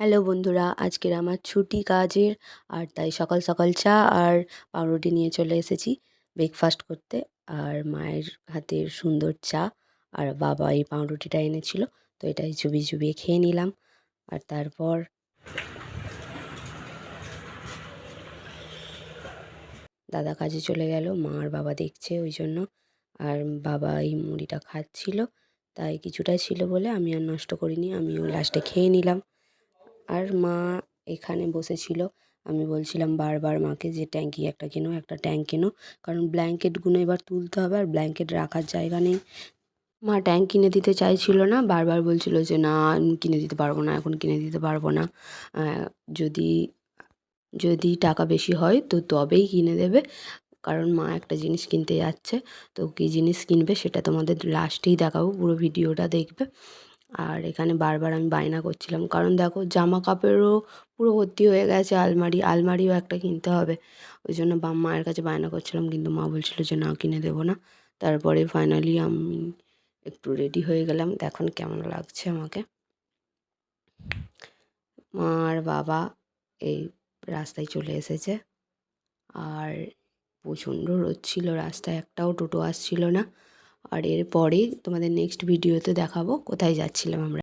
Hello বন্ধুরা, আজকের আমার ছুটি কাজের, আর তাই সকাল সকাল চা আর পাউরুটি নিয়ে চলে এসেছি ব্রেকফাস্ট করতে। আর মায়ের হাতের সুন্দর চা, আর বাবা এই পাউরুটিটা এনেছিল, তো এটাই চুবিয়ে চুবিয়ে খেয়ে নিলাম। আর তারপর দাদা কাজে চলে গেল, মা আর বাবা দেখছে ওই জন্য। আর বাবা এই মুড়িটা খাচ্ছিল, তাই কিছুটা ছিল বলে আমি আর নষ্ট করিনি, আমিও লাস্টে খেয়ে নিলাম। আর মা এখানে বসেছিল। আমি বলছিলাম, বারবার মাকে যে ট্যাঙ্কি একটা কেনো, একটা ট্যাঙ্ক কেনো। কারণ ব্ল্যাঙ্কেটগুলো এবার তুলতে হবে আর ব্ল্যাঙ্কেট রাখার জায়গা নেই। মা ট্যাঙ্ক কিনে দিতে চাইছিল না, বারবার বলছিল যে, না কিনে দিতে পারব না, এখন কিনে দিতে পারব না। যদি যদি টাকা বেশি হয় তো তবেই কিনে দেবে। কারণ মা একটা জিনিস কিনতে যাচ্ছে, তো কী জিনিস কিনবে সেটা তোমাদের লাস্টেই দেখাবো, পুরো ভিডিওটা দেখবে। আর এখানে বারবার আমি বায়না করছিলাম। কারণ দেখো, জামা কাপড়ও পুরো ভর্তি হয়ে গেছে আলমারি, আলমারিও একটা কিনতে হবে। ওই জন্য বা মায়ের কাছে বায়না করছিলাম, কিন্তু মা বলছিল যে, না, কিনে দেবো না। তারপরে ফাইনালি আমি একটু রেডি হয়ে গেলাম। দেখুন কেমন লাগছে আমাকে। মা আর বাবা এই রাস্তায় চলে এসেছে। আর প্রচণ্ড রোদ ছিল রাস্তায়, একটাও টোটো আসছিল না। আর এরপরেই তোমাদের নেক্সট ভিডিওতে দেখাবো কোথায় যাচ্ছিলাম আমরা।